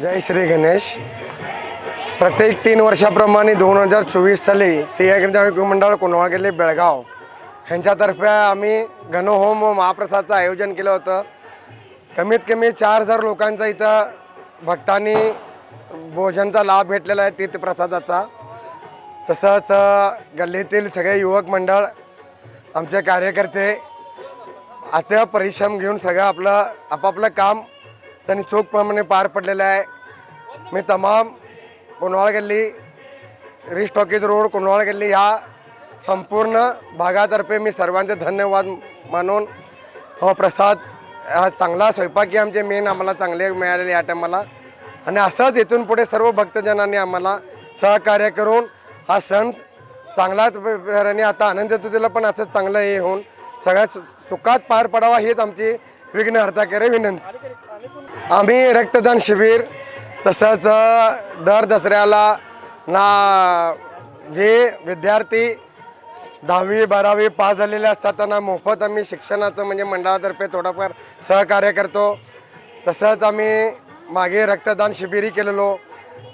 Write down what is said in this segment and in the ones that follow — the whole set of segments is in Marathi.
जय श्री गणेश. प्रत्येक तीन वर्षाप्रमाणे दोन हजार चोवीस साली सिंहगिरी मंडळ कोंढवा गेले बेळगाव. ह्यांच्यातर्फे आम्ही गणहोम व महाप्रसादचं आयोजन केलं होतं. कमीत कमी चार हजार लोकांचा इथं भक्तांनी भोजनचा लाभ भेटलेला आहे तीर्थप्रसादाचा. तसंच गल्लीतील सगळे युवक मंडळ आमचे कार्यकर्ते आता परिश्रम घेऊन सगळं आपलं आपापलं काम त्यांनी चोखप्रमाणे पार पडलेला आहे. मी तमाम कोणवाळ गल्ली रिस्टॉकीज रोड कोणवाळ गल्ली ह्या संपूर्ण भागातर्फे मी सर्वांचे धन्यवाद मानून हा प्रसाद हा चांगला स्वयंपाकी आमचे मेन आम्हाला चांगले मिळालेले या टायमाला आणि असंच इथून पुढे सर्व भक्तजनांनी आम्हाला सहकार्य करून हा सण चांगलाच आणि आता आनंद चतुर्थीला पण असंच चांगलं हे होऊन सगळ्यात सु- सुखात पार पडावा हीच आमची विघ्नहर्ताकडे विनंती. आम्ही रक्तदान शिबिर तसंच दर दसऱ्याला ना जे विद्यार्थी दहावी बारावी पास झालेले असतात त्यांना मोफत आम्ही शिक्षणाचं म्हणजे मंडळातर्फे थोडंफार सहकार्य करतो. तसंच आम्ही मागे रक्तदान शिबिरही केलेलो.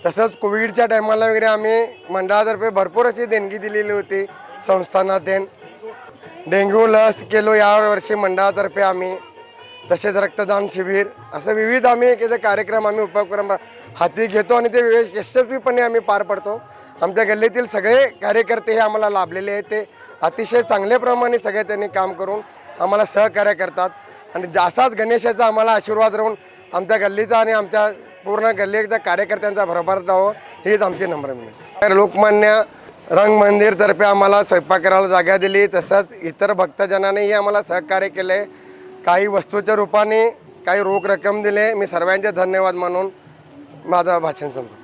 तसंच कोविडच्या टायमाला वगैरे आम्ही मंडळातर्फे भरपूर अशी देणगी दिलेली होती संस्थानातून. डेंग्यू लस केलो यावर्षी मंडळातर्फे आम्ही. तसेच रक्तदान शिबिर असं विविध आम्ही एक कार्यक्रम आम्ही उपक्रम हाती घेतो आणि ते यशस्वीपणे आम्ही पार पडतो. आमच्या गल्लीतील सगळे कार्यकर्ते हे आम्हाला लाभलेले आहेत. ते अतिशय चांगल्याप्रमाणे सगळे त्यांनी काम करून आम्हाला सहकार्य करतात. आणि असाच गणेशाचा आम्हाला आशीर्वाद राहून आमच्या गल्लीचा आणि आमच्या पूर्ण गल्लीच्या कार्यकर्त्यांचा भरभर द्यावं हीच आमची नम्र विनंती लोकमान्य रंग मंदिरतर्फे आम्हाला स्वयंपाक करायला जागा दिली तसंच इतर भक्तजनांनीही आम्हाला सहकार्य केलं आहे काही वस्तूच्या रूपाने काही रोख रक्कम दिले. मी सर्वांचे धन्यवाद मानून माझं भाषण संपलं